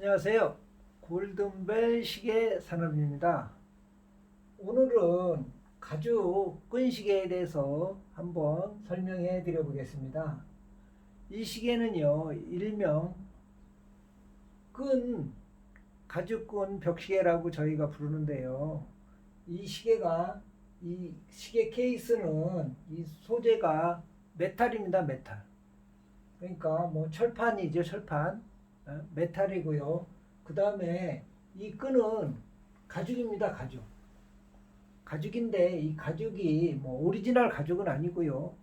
안녕하세요. 골든벨 시계 산업입니다. 오늘은 가죽 끈시계에 대해서 한번 설명해 드려 보겠습니다. 이 시계는요, 일명 끈, 가죽끈 벽시계라고 저희가 부르는데요. 이 시계가, 이 시계 케이스는 이 소재가 메탈입니다, 메탈. 그러니까 뭐 철판이죠, 철판. 어, 메탈이고요. 그 다음에 이 끈은 가죽입니다, 가죽. 가죽인데 이 가죽이 뭐 오리지널 가죽은 아니고요.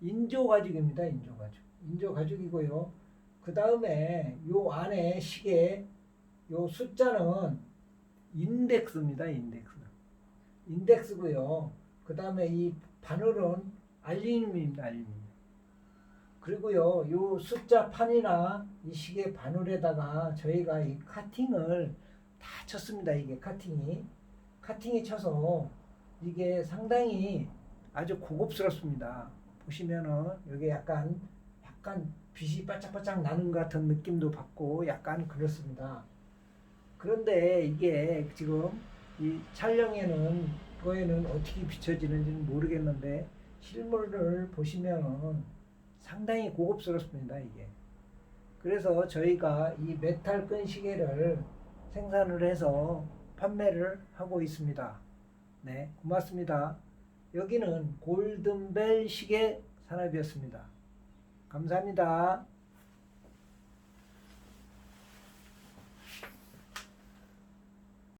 인조 가죽입니다, 인조 가죽. 인조 가죽이고요. 그 다음에 요 안에 시계 요 숫자는 인덱스입니다, 인덱스. 인덱스고요. 그 다음에 이 바늘은 알루미늄입니다, 알루미늄. 그리고요, 요 숫자 판이나 이 시계 바늘에다가 저희가 이 카팅을 다 쳤습니다. 이게 카팅이. 카팅이 쳐서 이게 상당히 아주 고급스럽습니다. 보시면은 여기 약간, 약간 빛이 반짝반짝 나는 것 같은 느낌도 받고 약간 그렇습니다. 그런데 이게 지금 이 촬영에는 그거에는 어떻게 비춰지는지는 모르겠는데 실물을 보시면은 상당히 고급스럽습니다 이게. 그래서 저희가 이 메탈 끈 시계를 생산을 해서 판매를 하고 있습니다. 네 고맙습니다. 여기는 골든벨 시계 산업이었습니다. 감사합니다